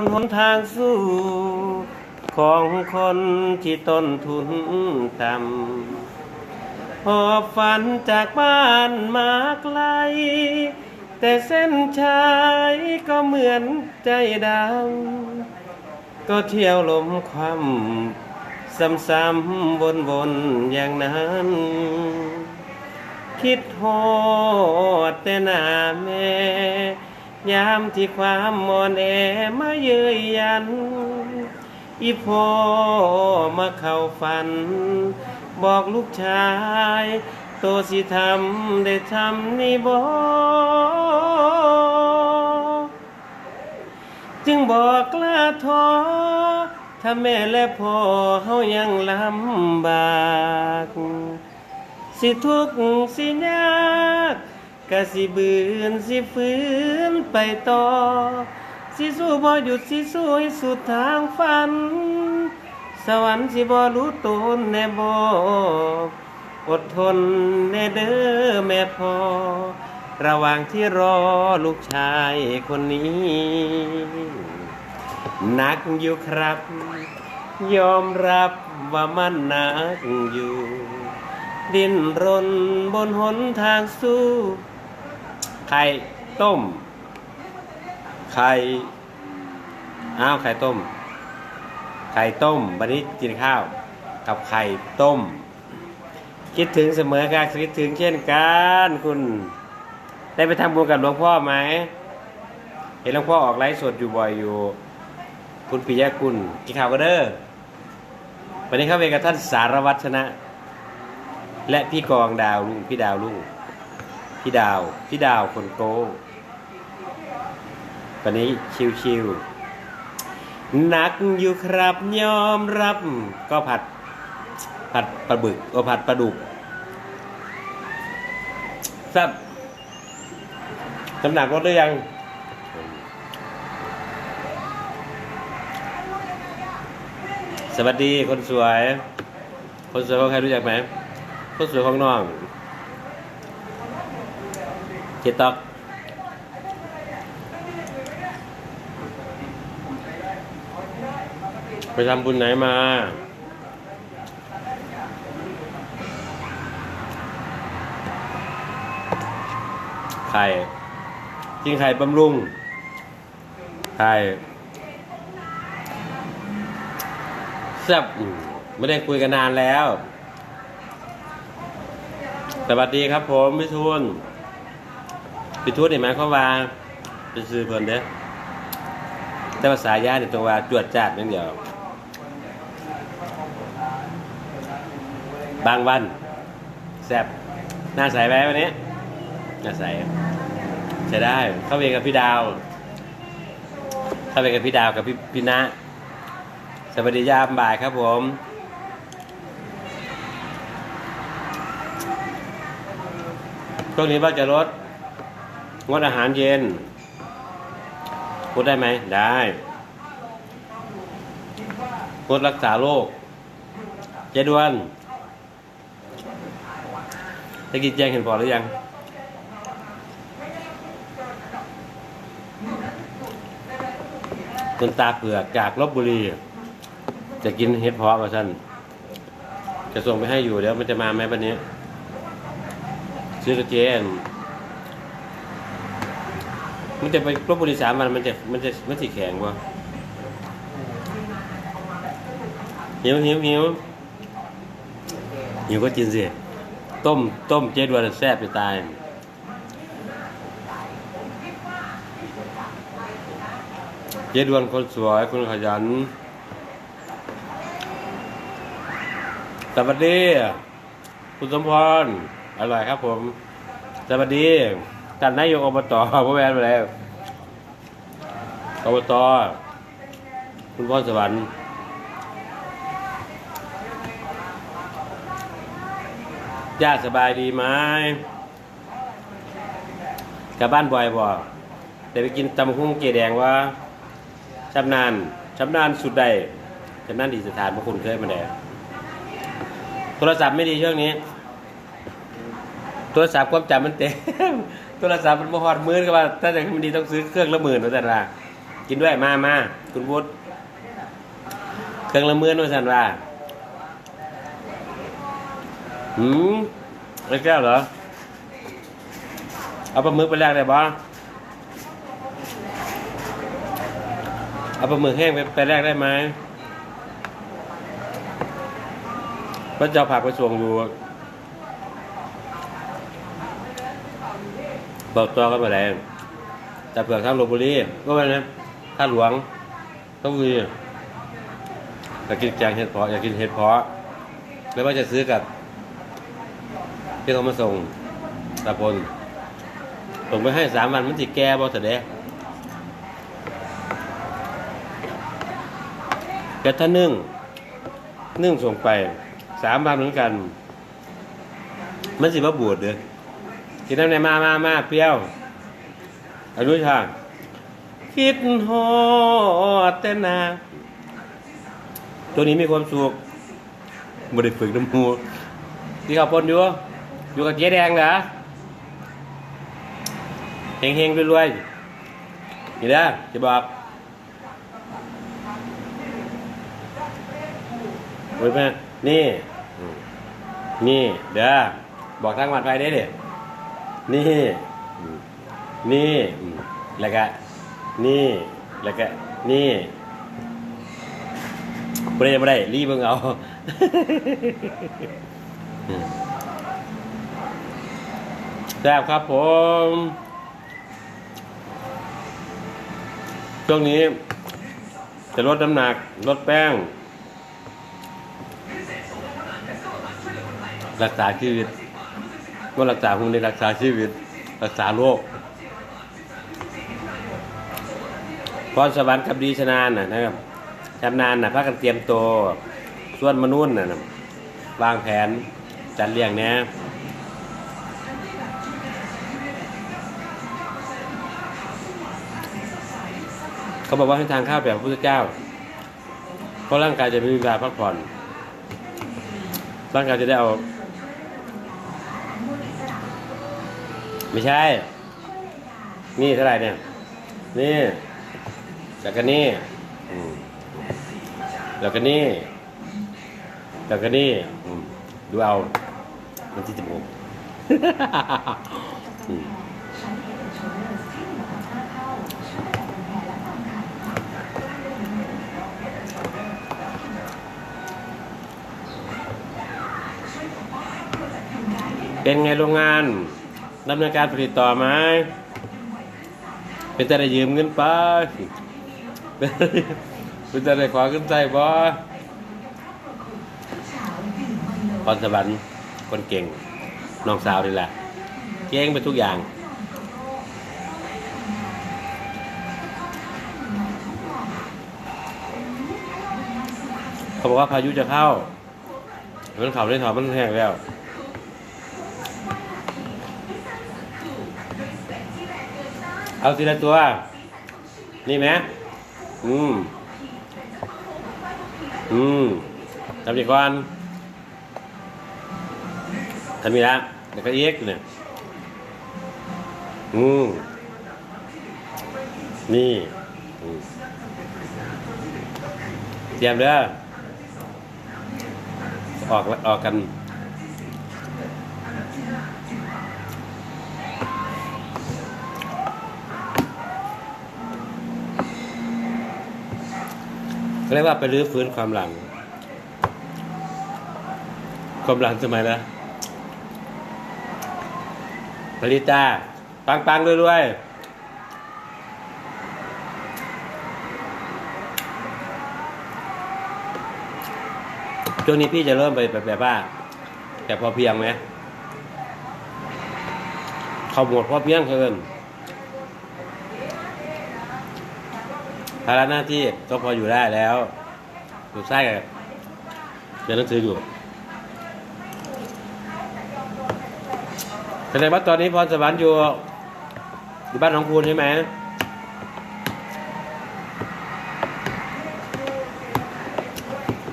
นหนทางสู้ ของคนที่ต้นทุนต่ำหอบฝันจากบ้านมาไกล แต่เส้นชัยก็เหมือนใจดำก็เที่ยวลมความซ้ำๆวนๆอย่างนั้นคิดโหดแต่หน้าแม่ ยามที่ความมอนแอมาเย้ยยัน อีพ่อมาเข้าฝัน บอกลูกชาย โตสิทำได้ทำนี่บ่จึงบอกกล้าท้อถ้าแม่และพ่อเฮายังลำบาก สิทุกข์สิยาก กะสิบืนสิฝืนไปต่อ สิสู้บ่หยุดสิสู้ให้สุดทางฝัน สวรรค์สิบ่รู้ตนแน่บ่อดทนแน่เด้อแม่พ่อ ระหว่างที่รอลูกชายคนนี้หนักอยู่ครับ ยอมรับว่ามันหนักอยู่ ดิ้นรนบนหนทางสู้ ไข่ต้ม ไข่อ้าวไข่ต้ม ไข่ต้ม วันนี้กินข้าว กับไข่ต้ม คิดถึงเสมอครับคิดถึงเช่นกันคุณ ได้ไปทำบุญกับหลวงพ่อไหม เห็นหลวงพ่อออกไลฟ์สดอยู่บ่อยอยู่ คุณปิยะกุลกินข้าวกันเด้อวันนี้เข้าเวรกับท่านสารวัตรชนะ และพี่กองดาวลุงพี่ดาวลุง พี่ดาว พี่ดาวคนโกวันนี้ชิวๆหนักอยู่ครับยอมรับ ก็ผัด ผัดปลาบึกโอผัดปลาดุกแซ่บน้ำหนักลดหรือยัง สวัสดีคนสวย คนสวยของใครรู้จักไหมคนสวยของน้อง เจตอกไปทำบุญไหนมาไข่กินไข่บำรุงไข่แซ่บไม่ได้คุยกันนานแล้ว สวัสดีครับผมพี่ทุ นพี่ทุนนี่หมายความว่าเป็นซื้อเพิ่นเด้อแต่ภาษายาเนี่ยตัวว่าจวดจาดนั่นเดียว บางวันแซ่บหน้าใสไหมวันนี้หน้าใสใช้ได้ เข้าเวรกับพี่ดาว เข้าเวรกับพี่ดาวกับพี่พี่นะสวัสดียามบ่ายครับผมช่วงนี้ว่าจะลด งดอาหารเย็นงดได้ไหม ได้ งดรักษาโรคเจดวนตะกี้แจ้งเห็นพอหรือยัง คุณตาเผือกจากลบบุรี จะกินเห็ดเพาะมาท่านจะส่งไปให้อยู่เดี๋ยวมันจะมาไหมวันนี้ ซื้อกระเจน มันจะไปลบบุรีสามวันมันจะมันจะมันสิแข็งวะหิวหิวหิวหิวก็กินสิต้มต้มเจ๊ดวนแซ่บไปตายเจ๊ดวนคนสวยคนขยันสวัสดี คุณสมพรอร่อยครับผม สวัสดี ท่านนายกอบตพ่อแม่มาแล้วอบตคุณพ่อสวรรค์ญาติสบายดีไหมกลับบ้านบ่อยบ่เดี๋ยวไปกินตำหุ้งเกแดงว่าชำนาญชำนาญสุดใดชำนาญดีสถานพระคุณเคยมาแล้วโทรศัพท์ไม่ดีช่วงนี้ โทรศัพท์ความจำมันเต็ม โทรศัพท์มันบ่ฮอดหมื่นก็ว่าถ้าจะให้มันดีต้องซื้อเครื่องละหมื่นว่าแต่ละกินด้วยมามาคุณวุฒิเครื่องละเมือนว่าสันว่าหืมไม่แก้วเหรอเอาปลาหมึกไปแลกได้บ่เอาปลาหมึกแห้งไปไปแลกได้ไหมพระเจ้าผักไปส่งอยู่ บอกตัวกันไปแล้วแต่เผื่อกทางลบบุรีก็ไปนะท่าหลวงต้องมีอยากกินแกงเห็ดเพาะอยากกินเห็ดเพาะแล้วว่าจะซื้อกับที่เขามาส่งตาพลส่งไปให้สามวันมันติแก่บ่เด็จกระทะนึ่งนึ่งส่งไปสามวันเหมือนกัน มันสิมาบวชเด้อ กินน้ำในมามามาเปรี้ยวอนุชาคิดฮอดแต่นา ตัวนี้มีความสุขบ่ได้ฝึกน้ำมูกที่เขาวปนอยู่อยู่กับเจ๊แดงเหรอเฮงเฮงๆรวยๆนี่นะจะบอกเว้ยแม่นี่ นี่ เด้อบอกทางวัดไปได้เดิ นี่ นี่ แล้วก็นี่ แล้วก็นี่ไม่ได้ไม่ได้ รีบเบิ่งเอา แซ่บครับผม ช่วงนี้ จะลดน้ำหนัก ลดแป้ง รักษาชีวิต ว่ารักษาคุณในรักษาชีวิต รักษาโรคพรสวรรค์กับดีชนานนะนะครับชำนาญนะพักกันเตรียมตัวส่วนมนุษย์นะนะวางแผนจัดเรียงแนะเขาบอกว่าให้ทานข้าวแบบพระพุทธเจ้า เพราะร่างกายจะไม่มีเวลาพักผ่อน ร่างกายจะได้เอา ไม่ใช่ นี่เท่าไหร่เนี่ย นี่แล้วก็นี่อืมแล้วก็นี่ แล้วก็นี่อืมดูเอา มันที่จมูกอืมเป็นไงโรงงาน ดำเนินการผลิตต่อไหมเป็นแต่ได้ยืมเงินไปเป็นแต่ได้ขอขึ้นใจบ่พรสวรรค์คนเก่งน้องสาวนี่แหละเก่งไปทุกอย่างเขาบอกว่าพายุจะเข้ามันเขาได้ถอมันแห้งแล้ว เอาทีละตัว นี่ไหมอืม อืมทำดีก่อนทำมีละเดี๋ยวก็เอ็กเนี่ยอืม นี่เตรียมเด้อออกออกกัน เรียกว่าไปรื้อฟื้นความหลัง ความหลังสมัยละผลิตาปังปังรวยๆช่วงนี้พี่จะเริ่มไปแบบแบบว่าแต่พอเพียงไหมเขาหมดพอเพียงเกิน ภาระหน้าที่ก็พออยู่ได้แล้วอยู่ใช่กับเรียนหนังสืออยู่แสดงว่าตอนนี้พรสวรรค์อยู่อยู่บ้านของคุณใช่ไหม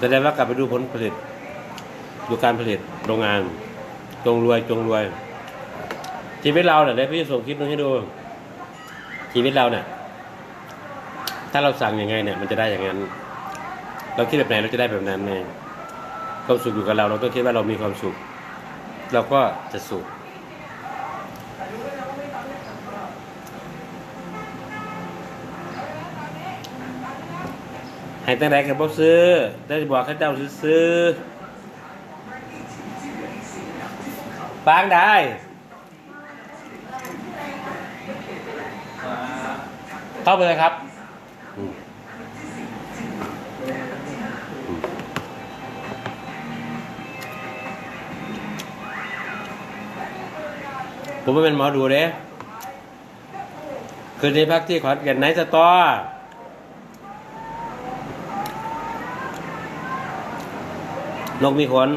แสดงว่ากลับไปดูผลผลิต ดูการผลิตโรงงาน จงรวยจงรวย ชีวิตเราเนี่ยได้พี่ส่งคลิปนึงให้ดู ชีวิตเราเนี่ย ถ้าเราสั่งยังไงเนี่ยมันจะได้อย่างนั้น เราคิดแบบไหนเราจะได้แบบนั้นไงความสุขอยู่กับเรา เราต้องคิดว่าเรามีความสุข เราก็จะสุขให้ตั้งแต่กับบ่ซื้อ ได้บอกเข้าเจ้าซื้อปางได้เข้าไปเลยครับ ผมไม่เป็นหมอดูเด้คืนนี้พักที่ขอนแก่นไนท์สตอร์นกมีขน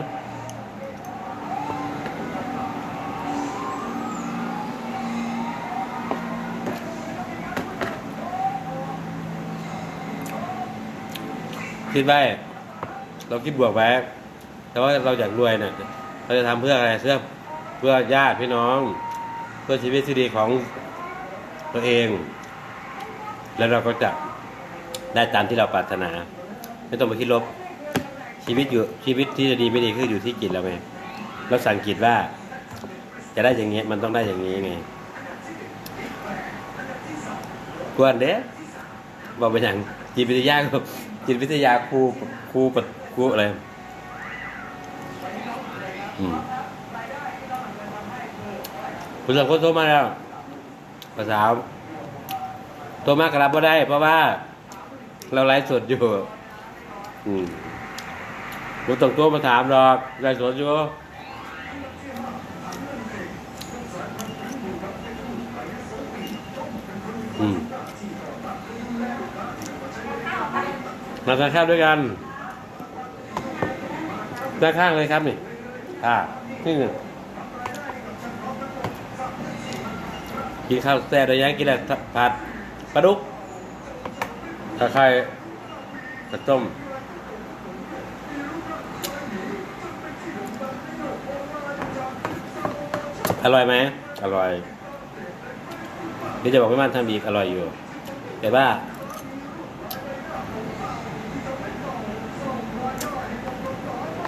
คิดไว้เราคิดบวกไว้แต่ว่าเราอยากรวยเนี่ยเราจะทำเพื่ออะไรเพื่อเพื่อญาติพี่น้อง พื่อชีวิตที่ดีของตัวเอง แล้วเราก็จะได้ตามที่เราปรารถนา ไม่ต้องไปคิดลบชีวิตอยู่ชีวิตที่จะดีไม่ดีคืออยู่ที่จิตเราไงเราสั่งจิตว่า จะได้อย่างเงี้ยมันต้องได้อย่างนี้ไงกวนเด้บอกไปอย่างจิตวิทยาจิตวิทยาครูครูปครูอะไรอืม คุณสองคนโทรมาแล้วภาษาโทรมากรับก็ได้ เพราะว่า เราไลฟ์สดอยู่ อืมผมต้องโทรมาถามหรอกไลฟ์สดอยู่มมาทานข้าวด้วยกันด้านข้างเลยครับนี่อ่านี่หนึ่ง กินข้าวแซ่บระยะกินอะไรผัดปลาดุกตะไคร้กระต้มอร่อยไหมอร่อยเดี๋ยวจะบอกพี่มันทำอีกอร่อยอยู่ แต่ว่า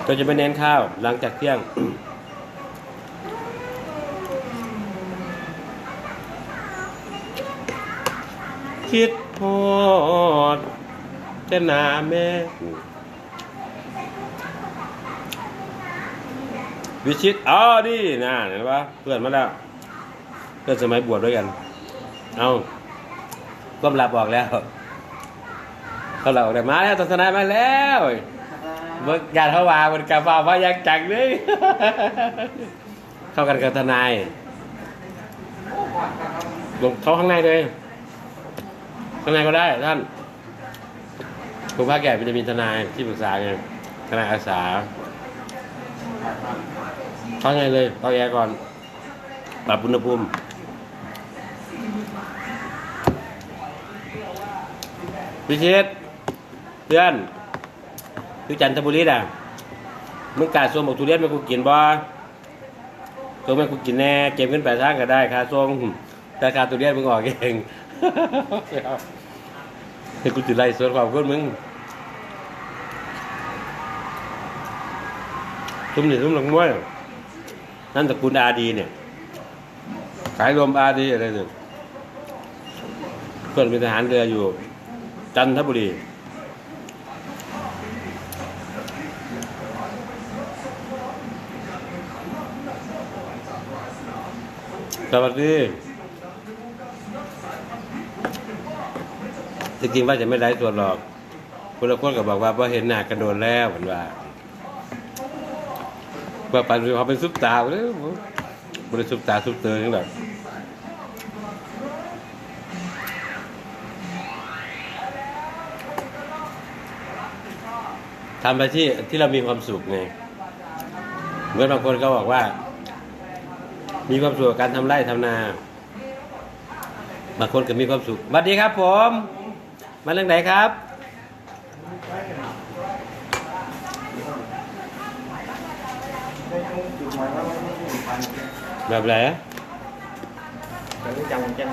ก็จะไปเน้นข้าวหลังจากเที่ยง คิดพอดแต่หนาแม่วิชิตอ๋อนี่นะเห็นปะเพื่อนมาแล้วเพื่อนสมัยบวชด้วยกัน เอาก้มลับออกแล้วก้มหลับออกแล้มาแล้วตอนทนายมาแล้วเบิกานเขาว่าบนกาฟ้าว่ายังจังเลยเข้ากันกับทนายลงเข้าข้างในเลย ข้างในก็ได้ท่านคุณพระแก่มันจะมีทนายที่ปรึกษาไงทนายอาสาข้างในเลยเข้าแอร์ก่อน ปรับอุณหภูมิพิชิตเพื่อนคือจันทบุรีอะมึงกล้าส่งบอกทุเรียนมากูกินบ่ส่งมากูกินแน่ เก็บเงินแปดทางก็ได้ค่าส่งแต่ค่าทุเรียนมึงออกเอง ให้กูติไล่สวนความคนมึงทุ่มนี่ทุ่มหลังมวยนั่นตระกูลอาดีเนี่ย ขายรวมอาดีอะไรเนี่ยเพื่อนเป็นทหารเรืออยู่ จันทบุรีสวัสดี จริงๆว่าจะไม่ไลฟ์สดหรอกคุณละคนก็บอกว่าพอเห็นหน้ากันโดนแล้วเหมือนว่าว่าปันเขาเป็นซุปตาเลยบริซุปตาซุปเตอร์ทั้งนั้นทำไปที่ที่เรามีความสุขไงเหมื่อนบางคนก็บอกว่า มีความสุขกับการทำไร่ทำนา บางคนก็มีความสุขสวัสดีครับผม มาเรื่องไหนครับ แบบไหนจำจำ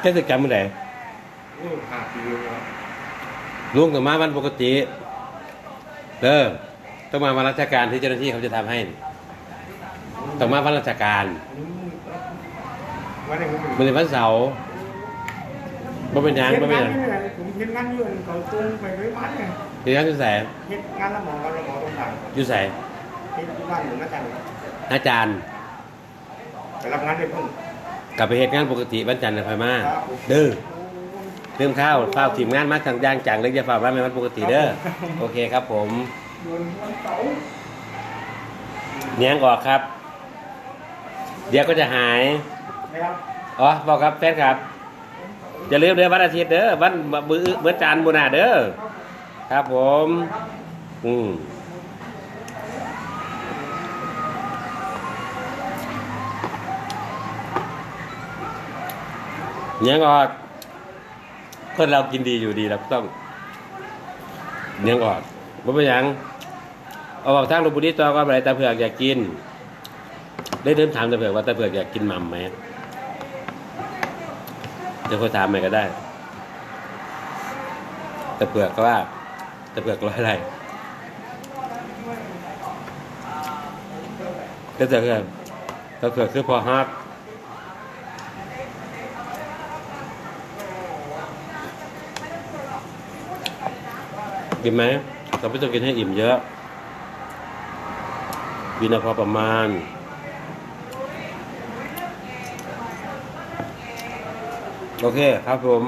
เทศกาลเมื่อไหร่ ลุงต้องมาวันปกติเด้อต้องมาวันราชการที่เจ้าหน้าที่เขาจะทำให้ต้องมาวันราชการวันนี้ผมมันเป็นวันเสาร์บ่เป็นหยังเฮ็ดบ่เป็นงาหนยังนี่แหละผมเฮ็ดงานอยู่อันเขาตรงไปไว้บ้านไงเฮ็ดงานอยู่ไสเฮ็ดงานละหมอกันละหมอตรงไหนอยู่ไสเฮ็ดที่บ้านหนึ่งนะจังอาจารย์ ไปรับงานได้เพิ่ง กลับไปเฮ็ดงานปกติวันจันทร์น่ะค่อยมาเด้อ เริ่มข้าวฝ้าวทีมงานมาทางย่างจังเลยจะฝ้าวมาในวันปกติเด้อโอเคครับผมโดนวันเสาร์เนียงออกครับ เดี๋ยวก็จะหายนะครับอ๋อบอกครับแฟนครับอย่าลืมเด้อวันอาทิตย์เด้อวันมื้อมื้อจันทร์บุญนาเด้อครับผม อืมเนียงออก คนเรากินดีอยู่ดีเราก็ต้องเนียงออกบ่เป็นหยังเอาออกทางหลวงปู่ดิต่อก็อะไรตาเผือกอยากกิน ได้เดินถามตาเผือกว่าตาเผือกอยากกินหม่ำไหมเดี๋ยวค่อยถามใหม่ก็ได้ตะเผือกก็ว่าตะเผือกร้อยอะไรก็จะคือตะเผือกคือพอฮัก กินไหมเราไม่ต้องกินให้อิ่มเยอะกินาพอประมาณ โอเคครับผม